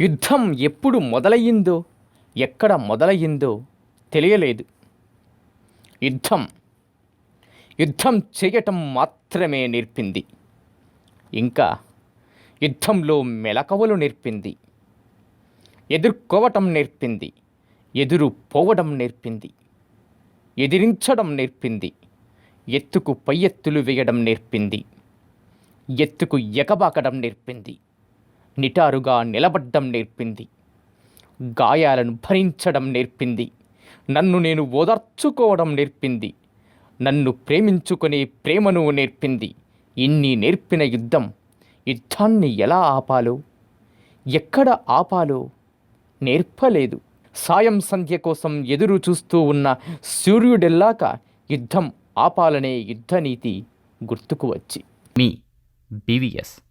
యుద్ధం ఎప్పుడు మొదలయ్యిందో ఎక్కడ మొదలయ్యిందో తెలియలేదు. యుద్ధం యుద్ధం చేయటం మాత్రమే నేర్పింది. ఇంకా యుద్ధంలో మెలకువలు నేర్పింది. ఎదుర్కోవటం నేర్పింది. ఎదురు పోవడం నేర్పింది. ఎదిరించడం నేర్పింది. ఎత్తుకు పై ఎత్తులు వేయడం నేర్పింది. ఎత్తుకు ఎగబాకడం నేర్పింది. నిటారుగా నిలబడ్డం నేర్పింది. గాయాలను భరించడం నేర్పింది. నన్ను నేను ఓదార్చుకోవడం నేర్పింది. నన్ను ప్రేమించుకునే ప్రేమను నేర్పింది. ఇన్ని నేర్పిన యుద్ధం యుద్ధాన్ని ఎలా ఆపాలో? ఎక్కడ ఆపాలో? నేర్పలేదు. సాయం సంధ్య కోసం ఎదురు చూస్తూ ఉన్న సూర్యుడెల్లాక యుద్ధం ఆపాలనే యుద్ధనీతి గుర్తుకు వచ్చి. మీ బీవీఎస్